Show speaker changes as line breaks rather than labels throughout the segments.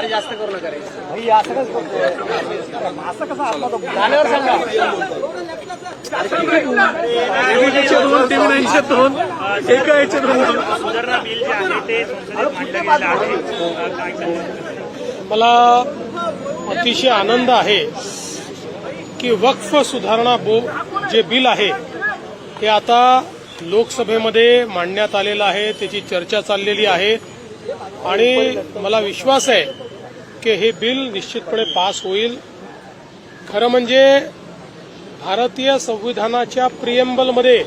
अरे जास्त करू नका रे.
भाई असं कसं करतोय असं कसं आपला तो
गाण्यावर सांगा
सुधारणा बिल जे आहे ते संसदेत मांडलं गेलेलं आहे अ, काय सांगाल?
मला अतिशय आनंद आहे की वक्फ सुधारणा बो जे बिल आहे हे आता लोकसभेमध्ये मांडण्यात आलेलं आहे त्याची चर्चा चाललेली आहे. आणि मला विश्वास आहे की हे बिल निश्चितपणे पास होईल. खरं म्हणजे भारतीय संविधानाच्या प्रियंबलमध्ये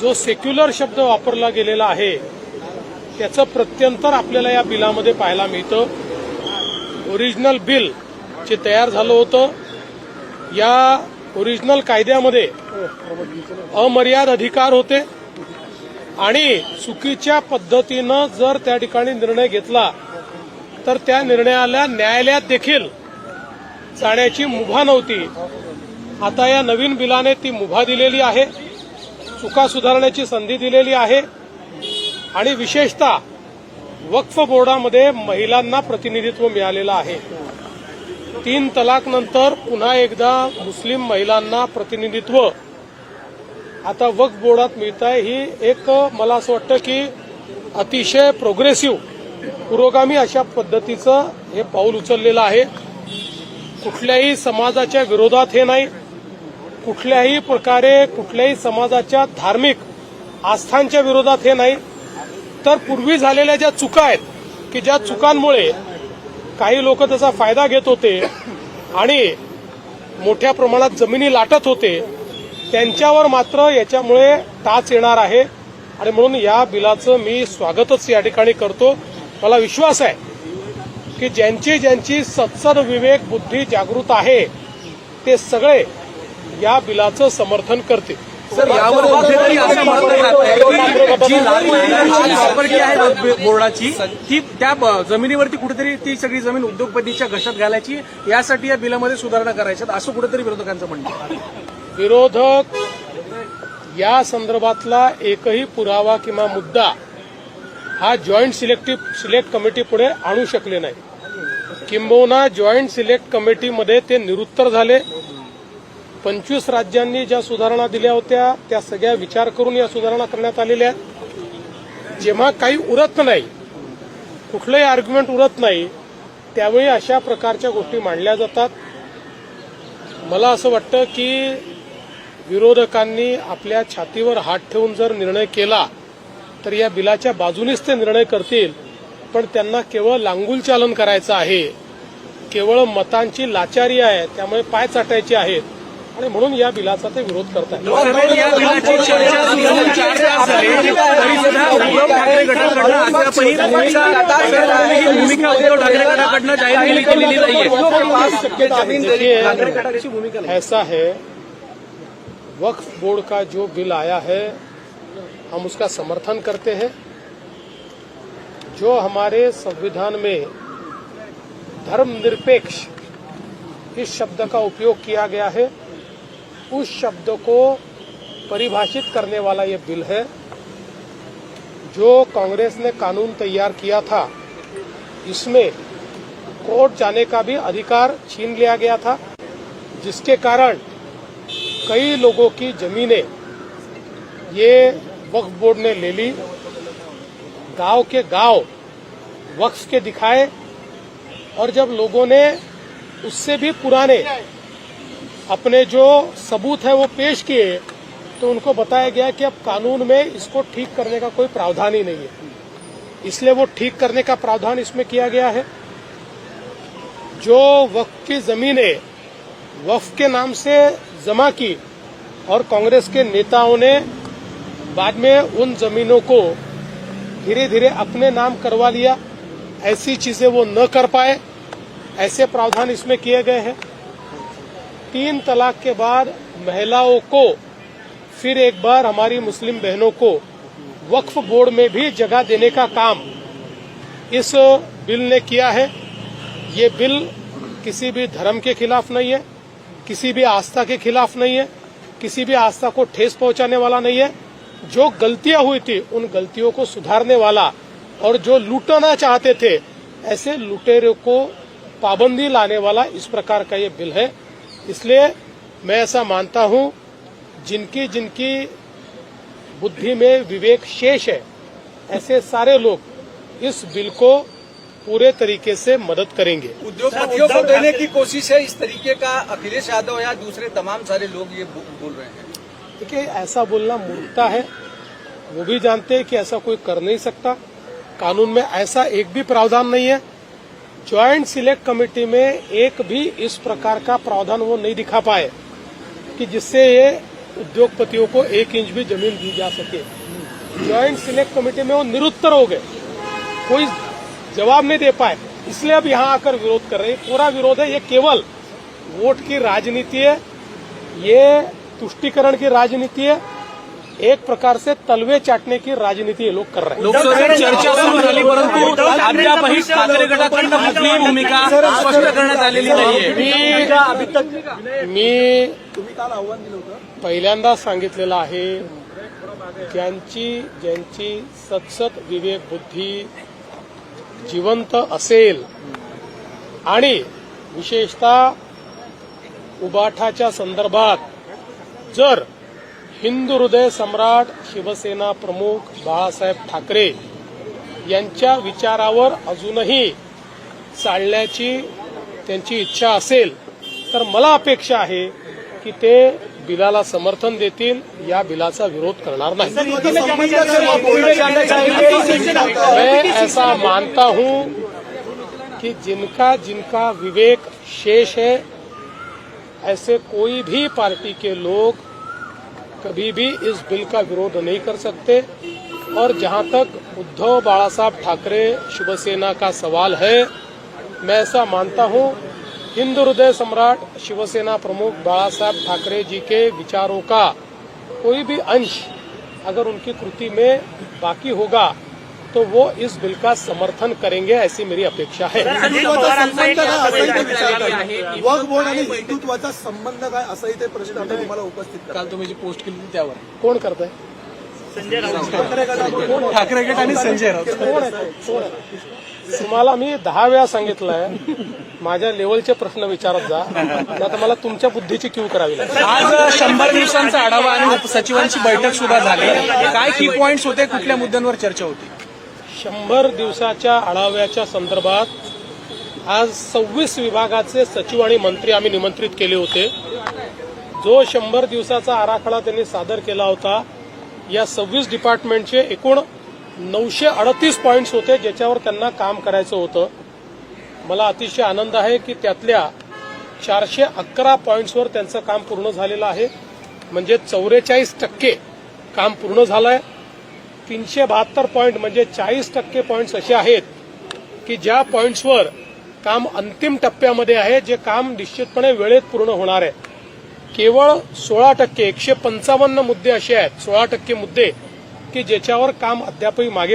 जो सेक्युलर शब्द वापरला गेलेला आहे त्याचं प्रत्यंतर आपल्याला या बिलामध्ये पाहायला मिळतं. ओरिजिनल बिल जे तयार झालं होतं या ओरिजिनल कायद्यामध्ये अमर्याद अधिकार होते. आणि चुकीच्या पद्धतीनं जर त्या ठिकाणी निर्णय घेतला तर त्या निर्णयाला न्यायालयात देखील जाण्याची मुभा नव्हती. आता या नवीन बिलाने ती मुभा दिलेली आहे. चुका सुधारण्याची संधी दिलेली आहे. आणि विशेषतः वक्फ बोर्डामध्ये महिलांना प्रतिनिधित्व मिळालेलं आहे. तीन तलाक नंतर पुन्हा एकदा मुस्लिम महिलांना प्रतिनिधित्व. आता वक्फ बोर्डात मिळत आहे ही एक मला असं वाटतं की अतिशय प्रोग्रेसिव्ह पुरोगामी अशा पद्धतीचं हे पाऊल उचललेलं आहे. कुठल्याही समाजाच्या विरोधात हे नाही. कुठल्याही प्रकारे कुठल्याही समाजाच्या धार्मिक आस्थांच्या विरोधात हे नाही. तर पूर्वी झालेल्या ज्या चुका आहेत की ज्या चुकांमुळे काही लोक त्याचा फायदा घेत होते आणि मोठ्या प्रमाणात जमिनी लाटत होते त्यांच्यावर मात्र याच्यामुळे टाच येणार आहे. आणि म्हणून या बिलाचं मी स्वागतच या ठिकाणी करतो. मला विश्वास आहे की ज्यांची ज्यांची सत्सद विवेक बुद्धी जागृत आहे ते सगळे या बिलाचं समर्थन करतील.
सर यावर कुठेतरी असं म्हटलं जात आहे की जी लाल महिलांची प्रॉपर्टी आहे वक्फ बोर्डाची ती त्या जमिनीवरती कुठेतरी ती सगळी जमीन उद्योगपतीच्या घशात घालायची यासाठी या बिलामध्ये सुधारणा करायच्यात असं कुठेतरी विरोधकांचं म्हणणं.
विरोधक या संदर्भातला एकही पुरावा किंवा मुद्दा हा जॉईंट सिलेक्टिव्ह सिलेक्ट कमिटी पुढे आणू शकले नाही. किंबहुना जॉईंट सिलेक्ट कमिटीमध्ये ते निरुत्तर झाले. पंचवीस राज्यांनी ज्या सुधारणा दिल्या होत्या त्या सगळ्या विचार करून या सुधारणा करण्यात आलेल्या आहेत. जेव्हा काही उरत नाही कुठलंही आर्ग्युमेंट उरत नाही त्यावेळी अशा प्रकारच्या गोष्टी मांडल्या जातात. मला असं वाटतं की विरोधकांनी आपल्या छातीवर हात ठेवून जर निर्णय केला तर या बिलाच्या बाजूनेच ते निर्णय करतील. पण त्यांना केवळ लांगुल चालन करायचं आहे. केवळ मतांची लाचारी आहे त्यामुळे पाय चाटायचे आहेत. आणि म्हणून या बिलाचा ते विरोध करतात
ही
ऐसा है वक्फ बोर्ड का जो बिल आया है हम उसका समर्थन करते हैं। जो हमारे संविधान में धर्मनिरपेक्ष इस शब्द का उपयोग किया गया है, उस शब्द को परिभाषित करने वाला ये बिल है, जो कांग्रेस ने कानून तैयार किया था। इसमें कोर्ट जाने का भी अधिकार छीन लिया गया था, जिसके कारण कई लोगों की जमीनें ये वक्फ बोर्ड ने ले ली। गाँव के गाँव वक्फ के दिखाए और जब लोगों ने उससे भी पुराने अपने जो सबूत है वो पेश किए तो उनको बताया गया कि अब कानून में इसको ठीक करने का कोई प्रावधान ही नहीं है। इसलिए वो ठीक करने का प्रावधान इसमें किया गया है। जो वक्फ की जमीनें वक्फ के नाम से जमा की और कांग्रेस के नेताओं ने बाद में उन जमीनों को धीरे धीरे अपने नाम करवा लिया। ऐसी चीज़ें वो न कर पाए। ऐसे प्रावधान इसमें किए गए हैं। तीन तलाक के बाद महिलाओं को फिर एक बार हमारी मुस्लिम बहनों को वक्फ बोर्ड में भी जगह देने का काम इस बिल ने किया है। ये बिल किसी भी धर्म के खिलाफ नहीं है, किसी भी आस्था के खिलाफ नहीं है, किसी भी आस्था को ठेस पहुँचाने वाला नहीं है। जो गलतियाँ हुई थी उन गलतियों को सुधारने वाला और जो लूटना चाहते थे ऐसे लुटेरों को पाबंदी लाने वाला इस प्रकार का ये बिल है। इसलिए मैं ऐसा मानता हूँ जिनकी जिनकी बुद्धि में विवेक शेष है ऐसे सारे लोग इस बिल को पूरे तरीके से मदद करेंगे।
उद्योगपतियों को देने की कोशिश है इस तरीके का अखिलेश यादव या दूसरे तमाम सारे लोग ये बोल रहे हैं।
देखिए, ऐसा बोलना मूर्खता है। वो भी जानते हैं कि ऐसा कोई कर नहीं सकता। कानून में ऐसा एक भी प्रावधान नहीं है। ज्वाइंट सिलेक्ट कमेटी में एक भी इस प्रकार का प्रावधान वो नहीं दिखा पाए कि जिससे ये उद्योगपतियों को एक इंच भी ज़मीन दी जा सके। ज्वाइंट सिलेक्ट कमेटी में वो निरुत्तर हो गए। कोई जवाब नहीं दे पाए। इसलिए अब यहाँ आकर विरोध कर रहे हैं। पूरा विरोध है। ये केवल वोट की राजनीति है। ये तुष्टीकरण की राजनीति है। एक प्रकार से तलवे चाटने की राजनीति ये लोग कर रहे हैं।
लोकसभेत चर्चा सुरू झाली परंतु अद्यापही ठाकरे गटाकडनं कुठलीही भूमिका स्पष्ट करण्यात आलेली नाहीये.
मी मी पहिल्यांदा सांगितलेलं आहे ज्यांची ज्यांची सतसत विवेक बुद्धी जिवंत असेल आणि विशेषतः उबाठाच्या संदर्भात जर हिंदू हृदय सम्राट शिवसेना प्रमुख बाळासाहेब ठाकरे यांच्या विचारावर अजूनही चालण्याची त्यांची इच्छा असेल तर मला अपेक्षा आहे की ते बिलाला समर्थन देतील या बिलाचा विरोध करणार नाही. मैं ऐसा मानता हूं कि जिनका जिनका विवेक शेष है ऐसे कोई भी पार्टी के लोग कभी भी इस बिल का विरोध नहीं कर सकते। और जहाँ तक उद्धव बाला साहब ठाकरे शिवसेना का सवाल है, मैं ऐसा मानता हूँ, हिंदू हृदय सम्राट शिवसेना प्रमुख बाला साहब ठाकरे जी के विचारों का कोई भी अंश अगर उनकी कृति में बाकी होगा तो वो इस बिल का समर्थन करेंगे ऐसी मेरी अपेक्षा है।
बोर्ड आणि हिंदुत्वाचा संबंध काय असाही ते प्रश्न आता तुम्हाला उपस्थित
काल तुम्ही जी पोस्ट केली त्यावर.
कोण करत आहे
संजय राऊत.
ठाकरे गट आणि संजय राऊत.
कोण आहे ते? कोण आहे? तुम्हाला मी दहा वेळा सांगितलंय माझ्या लेवलचे प्रश्न विचारत जा. आता मला तुमच्या बुद्धीची क्यू करावी लागेल.
आज शंभर दिवसांचा आढावा आणि उपसचिवांची बैठक सुद्धा झाली. काय की पॉईंट्स होते कुठल्या मुद्द्यांवर चर्चा होती?
शंभर दिवसाच्या आढाव्याच्या संदर्भात आज सव्वीस विभागाचे सचिव आणि मंत्री आम्ही निमंत्रित केले होते. जो शंभर दिवसाचा आराखडा त्यांनी सादर केला होता या सव्वीस डिपार्टमेंटचे एकूण नऊशे अडतीस पॉईंट्स होते ज्याच्यावर त्यांना काम करायचं होतं. मला अतिशय आनंद आहे की त्यातल्या चारशे अकरा पॉईंट्सवर त्यांचं काम पूर्ण झालेलं आहे. म्हणजे चौवेचाळीस टक्के काम पूर्ण झालं आहे तीनशे बहात्तर पॉईंट म्हणजे चाळीस टक्के पॉईंट्स असे आहेत की ज्या पॉईंट्सवर काम अंतिम टप्प्यामध्ये आहे जे काम निश्चितपणे वेळेत पूर्ण होणार आहे. केवळ सोळा टक्के एकशे पंचावन्न मुद्दे असे आहेत सोळा टक्के मुद्दे की ज्याच्यावर काम अद्यापही मागे